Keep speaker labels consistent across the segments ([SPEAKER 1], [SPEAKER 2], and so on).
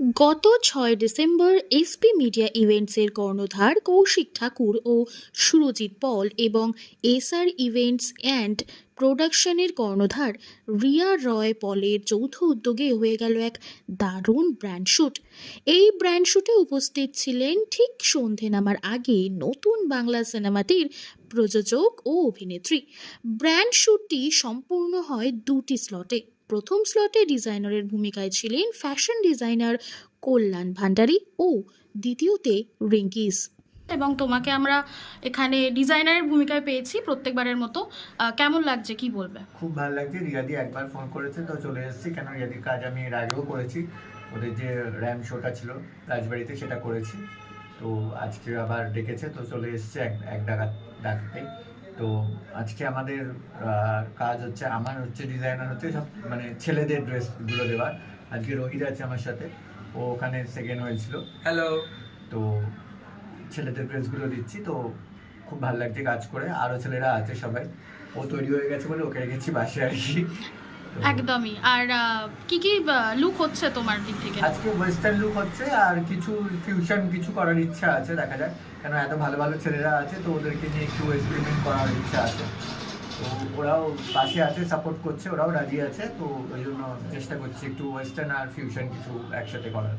[SPEAKER 1] গত ছয় December SP media ইভেন্টসের কর্ণধার কৌশিক ঠাকুর ও সুরজিৎ পল এবং এসআর ইভেন্টস অ্যান্ড প্রোডাকশনের কর্ণধার রিয়া রয় পলের যৌথ উদ্যোগে হয়ে গেল এক দারুণ ব্র্যান্ড শ্যুট এই ব্র্যান্ড শ্যুটে উপস্থিত ছিলেন ঠিক সন্ধে নামার আগে নতুন বাংলা সিনেমাটির প্রযোজক ও অভিনেত্রী। ব্র্যান্ড শ্যুটটি সম্পূর্ণ হয় দুটি স্লটে। প্রথম স্লটে ডিজাইনারের ভূমিকায় ছিলেন ফ্যাশন ডিজাইনার কল্যাণ ভান্ডারী ও দ্বিতীয়তে রিঙ্কিস। এবং তোমাকে আমরা এখানে ডিজাইনারের ভূমিকায় পেয়েছি প্রত্যেকবারের মতো। কেমন লাগছে? কি বলবে?
[SPEAKER 2] খুব ভালো লাগছে। রিয়াদি একবার ফোন করেছে তো চলে এসেছি। কেন রিয়াদির কাজ আমি এর আগেও করেছি। ওদের যে র্যাম শোটা ছিল রাজবাড়িতে সেটা করেছি। তো আজকে আবার ডেকেছে তো চলে এসেছে এক এক ডাকা ডাকতেই তো আজকে আমাদের কাজ হচ্ছে আমার হচ্ছে ডিজাইনার হচ্ছে সব মানে ছেলেদের ড্রেসগুলো দেওয়ার। আজকে রোহিত আছে আমার সাথে ও ওখানে সেকেন্ড হয়েছিল।
[SPEAKER 3] হ্যালো
[SPEAKER 2] তো ছেলেদের ড্রেসগুলো দিচ্ছি তো খুব ভালো লাগছে কাজ করে। আরও ছেলেরা আছে সবাই। ও তৈরি হয়ে গেছে বলে ওকে রেখেছি বাসে আর কি।
[SPEAKER 1] একদমই। আর কি কি লুক হচ্ছে তোমার দিক থেকে?
[SPEAKER 2] আজকে ওয়েস্টার্ন লুক হচ্ছে আর কিছু ফিউশন কিছু করার ইচ্ছা আছে দেখা যাক। কেন এত ভালো ভালো ছেলেরা আছে তো ওদেরকে নিয়ে একটু এক্সপেরিমেন্ট করার ইচ্ছা আছে। তো ওরাও পাশে আছে সাপোর্ট করছে ওরাও রাজি আছে তো ওই জন্য চেষ্টা করছি একটু ওয়েস্টার্ন আর ফিউশন কিছু একসাথে করার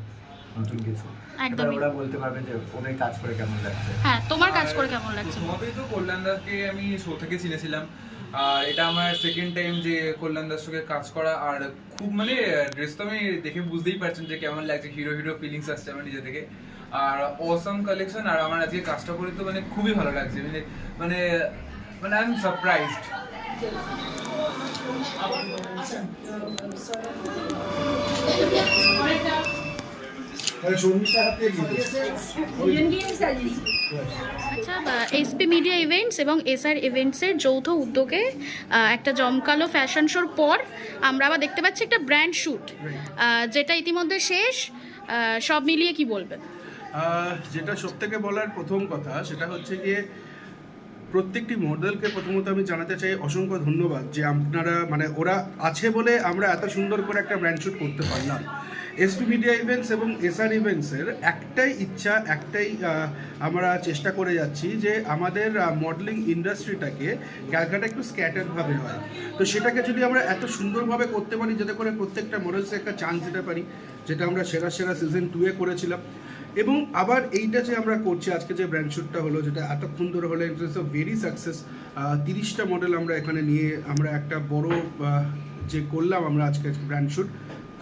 [SPEAKER 2] নতুন কিছু। এবার
[SPEAKER 1] একদমই।
[SPEAKER 2] ওরা বলতে পারবে যে ওদের কাজ করে কেমন লাগছে।
[SPEAKER 1] হ্যাঁ তোমার কাজ করে কেমন লাগছে?
[SPEAKER 3] প্রথমতই তো কল্যাণদাকে আমি শো থেকে চিনেছিলাম। আর এটা আমার সেকেন্ড টাইম যে কল্যাণদার সঙ্গে কাজ করা আর খুব মানে ড্রেস তো আমি দেখে বুঝতেই পারছেন যে কেমন লাগছে হিরো হিরো ফিলিংস আসছে আমার নিজে থেকে আর অসম কালেকশন আর আমার আজকে কাজটা করে তো মানে খুবই ভালো লাগছে মানে মানে মানে আই এম সারপ্রাইজড
[SPEAKER 1] আচ্ছা এসপি মিডিয়া ইভেন্টস এবং এসআর ইভেন্টসের যৌথ উদ্যোগে একটা জমকালো ফ্যাশন শোর পর আমরা আবার দেখতে পাচ্ছি একটা ব্র্যান্ড শ্যুট যেটা ইতিমধ্যে শেষ। সব মিলিয়ে কি বলবেন?
[SPEAKER 4] যেটা সব থেকে বলার প্রথম কথা সেটা হচ্ছে গিয়ে প্রত্যেকটি মডেলকে প্রথমত আমি জানাতে চাই অসংখ্য ধন্যবাদ যে আপনারা মানে ওরা আছে বলে আমরা এত সুন্দর করে একটা ব্র্যান্ড শ্যুট করতে পারলাম। এসপি মিডিয়া ইভেন্টস এবং এসআর ইভেন্টসের একটাই ইচ্ছা, একটাই আমরা চেষ্টা করে যাচ্ছি যে আমাদের মডেলিং ইন্ডাস্ট্রিটাকে ক্যালকাটা একটু স্ক্যাটারভাবে হয়। তো সেটাকে যদি আমরা এত সুন্দরভাবে করতে পারি, যাতে করে প্রত্যেকটা মডেলসে একটা চান্স দিতে পারি, যেটা আমরা সেরা সেরা সিজন টুয়ে করেছিলাম। এবং আবার এইটা যে আমরা করছি, আজকে যে ব্র্যান্ড শ্যুটটা হলো, যেটা এতক্ষণ ধরে হলো it is a very success তিরিশটা মডেল আমরা এখানে নিয়ে আমরা একটা বড় যে করলাম আমরা আজকে ব্র্যান্ড শ্যুট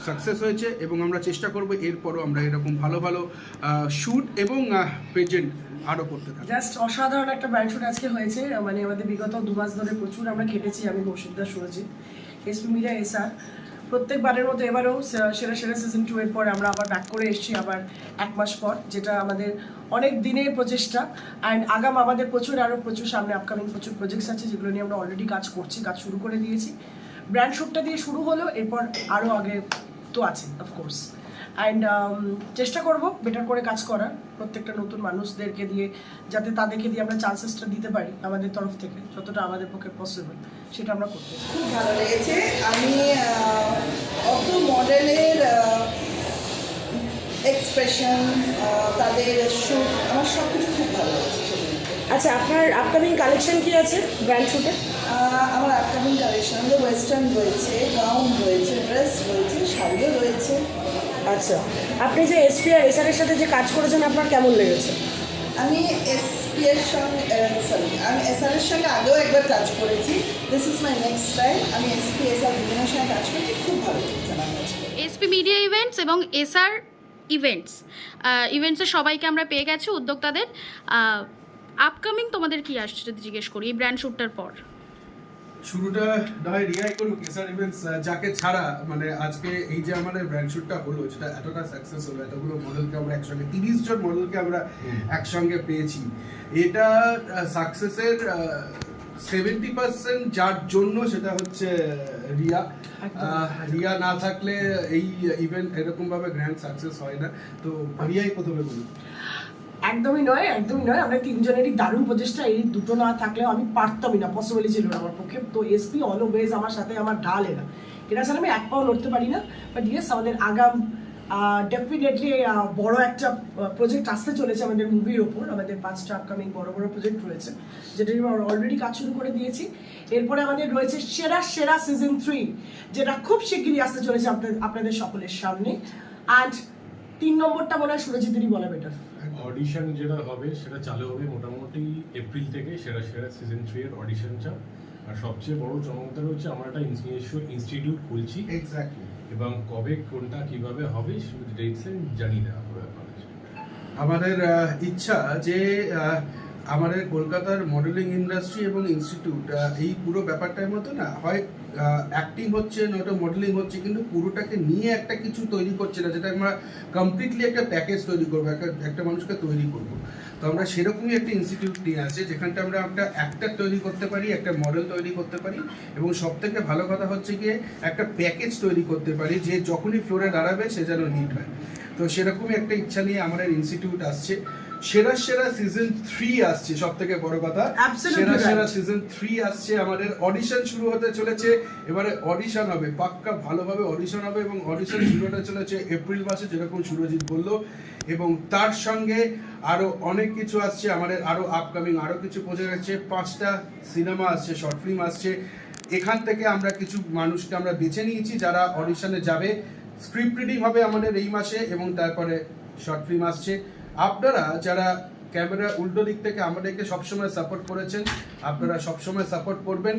[SPEAKER 4] সাকসেস হয়েছে এবং আমরা চেষ্টা করব এরপরও আমরা এরকম ভালো ভালো শ্যুট এবং প্রেজেন্ট আরও করতে থাকি।
[SPEAKER 5] জাস্ট অসাধারণ একটা ব্র্যান্ড শুট আজকে হয়েছে মানে আমাদের বিগত দু মাস ধরে প্রচুর আমরা কেটেছি আমি কৌশিকদার সুরজিৎ এসপি মিডিয়া এসআর প্রত্যেকবারের মতো এবারও সেরা সেরা সিজন টু এর পর আমরা আবার ব্যাক করে এসেছি আবার এক মাস পর, যেটা আমাদের অনেক দিনের প্রচেষ্টা। অ্যান্ড আগাম আমাদের প্রচুর আরও প্রচুর সামনে আপকামিং প্রচুর প্রজেক্টস আছে, যেগুলো নিয়ে আমরা অলরেডি কাজ করছি, কাজ শুরু করে দিয়েছি। ব্র্যান্ড শ্যুটটা দিয়ে শুরু হলো এরপর আরও আগে তো আছে অফকোর্স অ্যান্ড চেষ্টা করব বেটার করে কাজ করার প্রত্যেকটা নতুন মানুষদেরকে দিয়ে যাতে তাদেরকে দিয়ে আমরা চান্সেসটা দিতে পারি আমাদের তরফ থেকে যতটা আমাদের পক্ষে পসিবল সেটা আমরা করতে চাই।
[SPEAKER 6] খুব ভালো লেগেছে। আমি অত মডেলের এক্সপ্রেশন তাদের শ্যুট আমার সব কিছু খুব ভালো লেগেছে
[SPEAKER 5] আচ্ছা আপনার আপকামিং কালেকশন কি আছে ব্র্যান্ড শুটে
[SPEAKER 6] আমার আপকামিং কালেকশন ওয়েস্টার্ন রয়েছে গাউন রয়েছে ড্রেস রয়েছে শাড়িও রয়েছে।
[SPEAKER 5] আচ্ছা আপনি যে এসপি আর এসআর এর সাথে যে কাজ করেছেন আপনার কেমন লেগেছে?
[SPEAKER 6] আমি এসপি এর সঙ্গে সরি আমি এসআর এর সঙ্গে আগেও একবার কাজ করেছি। This is my next time আমি এসপি এসআর দুজনের সঙ্গে কাজ করেছি খুব ভালো লেগেছে আমার কাছে।
[SPEAKER 1] এসপি মিডিয়া ইভেন্টস এবং এসআর ইভেন্টস। ইভেন্টসের সবাইকে আমরা পেয়ে গেছি উদ্যোক্তাদের। আপকামিং তোমাদের কি আসছে যদি জিজ্ঞেস করি এই ব্র্যান্ড শ্যুটটার পর?
[SPEAKER 4] শুরুটা না হয় রিয়াই করুক এসআর ইভেন্টস যাকে ছাড়া মানে আজকে এই যে আমাদের ব্র্যান্ড শ্যুটটা হলো যেটা এতটা সাকসেস হলো এতগুলো মডেলকে আমরা একসঙ্গে তিরিশ জন মডেলকে আমরা একসঙ্গে পেয়েছি। এটা সাকসেসের সেভেন্টি পার্সেন্ট যার জন্য সেটা হচ্ছে রিয়া। আহ, রিয়া না থাকলে এই ইভেন্ট এরকম ভাবে গ্র্যান্ড সাকসেস হয় না। তো রিয়াই প্রথমে বলুন।
[SPEAKER 5] একদমই নয় একদমই নয়। আমরা তিনজনেরই দারুণ প্রচেষ্টা। এই দুটো না থাকলেও আমি পারতামই না পসিবলই ছিল না আমার পক্ষে। তো এসপি অলওয়েজ আমার সাথে আমার ঢাল এরা। এরা ছাড়া আমি এক পাও লড়তে পারি না। বাট ইয়েস আমাদের আগাম ডেফিনেটলি বড় একটা প্রজেক্ট আসতে চলেছে আমাদের মুভির ওপর। আমাদের পাঁচটা আপকামিং বড় বড় প্রজেক্ট রয়েছে। যেটা আমরা অলরেডি কাজ শুরু করে দিয়েছি। এরপরে আমাদের রয়েছে সেরা সেরা সিজন থ্রি যেটা খুব শিগগিরই আসতে চলেছে আপনাদের সকলের সামনে। অ্যান্ড তিন নম্বরটা মনে হয় সুরজিতেরই বলা বেটার
[SPEAKER 7] অডিশন যেটা হবে সেটা চালু হবে মোটামুটি এপ্রিল থেকে সেরা সেরা সিজন থ্রি এর অডিশনটা আর সবচেয়ে বড় চমকটা হচ্ছে আমরা একটা নিজস্ব ইনস্টিটিউট খুলছি।
[SPEAKER 4] এক্স্যাক্টলি
[SPEAKER 7] এবং কবে কোনটা কীভাবে হবে জানিয়ে দেওয়া হবে
[SPEAKER 4] আমাদের ইচ্ছা যে আমাদের কলকাতার মডেলিং ইন্ডাস্ট্রি এবং ইনস্টিটিউট এই পুরো ব্যাপারটার মতো না হয় অ্যাক্টিং হচ্ছে, নয়তো মডেলিং হচ্ছে, কিন্তু পুরোটাকে নিয়ে একটা কিছু তৈরি করছে না, যেটা আমরা কমপ্লিটলি একটা প্যাকেজ তৈরি করব, একটা একটা মানুষকে তৈরি করব। তো আমরা সেরকমই একটা ইনস্টিটিউট নিয়ে আসি যেখানটা আমরা একটা অ্যাক্টার তৈরি করতে পারি, একটা মডেল তৈরি করতে পারি, এবং সব থেকে ভালো কথা হচ্ছে গিয়ে একটা প্যাকেজ তৈরি করতে পারি, যে যখনই ফ্লোরে দাঁড়াবে, সে যেন হিট হয়। তো সেরকমই একটা ইচ্ছা নিয়ে আমাদের ইনস্টিটিউট আসছে। সেরা সেরা সিজন থ্রি আসছে সব থেকে বড় কথা। সেরা সেরা সিজন থ্রি আসছে আমাদের অডিশন শুরু হতে চলেছে এবারে অডিশন হবে পাক্কা ভালোভাবে অডিশন হবে এবং অডিশন শুরু হতে চলেছে এপ্রিল মাসে যেরকম সুরজিৎ বলল। এবং তার সঙ্গে আরও অনেক কিছু আসছে আমাদের আরও আপকামিং আরও কিছু প্রজেক্ট আছে পাঁচটা সিনেমা আসছে শর্ট ফিল্ম আসছে। এখান থেকে আমরা কিছু মানুষকে আমরা বেছে নিয়েছি যারা অডিশনে যাবে। স্ক্রিপ্ট রিডিং হবে আমাদের এই মাসে এবং তারপরে শর্ট ফিল্ম আসছে। আপনারা যারা ক্যামেরা উল্টো দিক থেকে আমাদেরকে সবসময় সাপোর্ট করেছেন আপনারা সবসময় সাপোর্ট করবেন।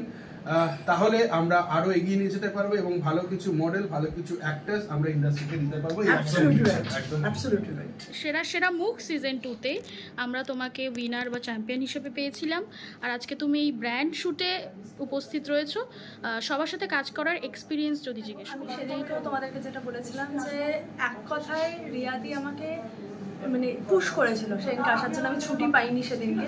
[SPEAKER 4] তাহলে আমরা আরও এগিয়ে নিয়ে যেতে পারব এবং ভালো কিছু মডেল ভালো কিছু অ্যাক্টার্স আমরা ইন্ডাস্ট্রিতে দিতে পারব।
[SPEAKER 1] সেরা সেরা মুখ সিজন টুতে আমরা তোমাকে উইনার বা চ্যাম্পিয়ন হিসেবে পেয়েছিলাম। আর আজকে তুমি এই ব্র্যান্ড শ্যুটে উপস্থিত রয়েছো। সবার সাথে কাজ করার এক্সপিরিয়েন্স যদি জিজ্ঞেস করি।
[SPEAKER 8] সেদিনকেও তোমাদেরকে যেটা বলেছিলাম যে এক কথায় রিয়াদি আমাকে মানে পুশ করেছিল। সেদিনকে আসার জন্য আমি ছুটি পাইনি সেদিনকে।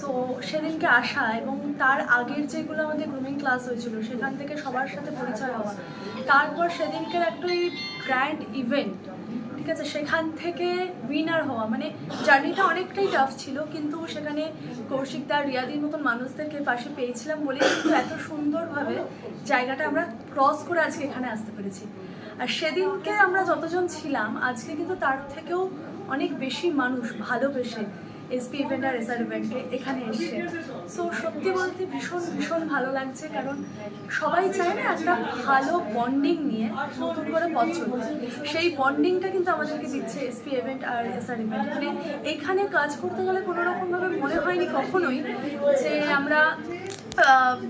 [SPEAKER 8] সো সেদিনকে আসা এবং তার আগের যেগুলো আমাদের গ্রুমিং ক্লাস হয়েছিল, সেখান থেকে সবার সাথে পরিচয় হওয়া। তারপর সেদিনকের একটা এই গ্র্যান্ড ইভেন্ট ঠিক আছে? সেখান থেকে উইনার হওয়া। মানে জার্নিটা অনেকটাই টাফ ছিল, কিন্তু সেখানে কৌশিক দার রিয়াদির মতন মানুষদেরকে পাশে পেয়েছিলাম বলে কিন্তু এত সুন্দরভাবে জায়গাটা আমরা ক্রস করে আজকে এখানে আসতে পেরেছি। আর সেদিনকে আমরা যতজন ছিলাম, আজকে কিন্তু তার থেকেও অনেক বেশি মানুষ ভালোবেসে এসপি ইভেন্ট আর এসআর ইভেন্টকে এখানে এসছে সো সত্যি বলতে ভীষণ ভীষণ ভালো লাগছে কারণ সবাই চায় না একটা ভালো বন্ডিং নিয়ে নতুন করে পথ সেই বন্ডিংটা কিন্তু আমাদেরকে দিচ্ছে এসপি ইভেন্ট আর এসআর ইভেন্ট মানে এখানে কাজ করতে গেলে কোনো রকমভাবে মনে হয়নি কখনোই যে আমরা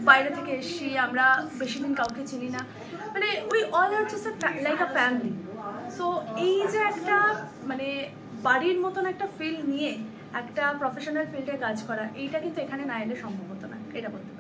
[SPEAKER 8] বাইরে থেকে এসছি, আমরা বেশি দিন কাউকে চিনি না। মানে we all are just like a family so এই যে একটা মানে বাড়ির মতন একটা ফিল্ড নিয়ে একটা প্রফেশনাল ফিল্ডে কাজ করা, এইটা কিন্তু এখানে না এলে সম্ভব হতো না, এটা বলতে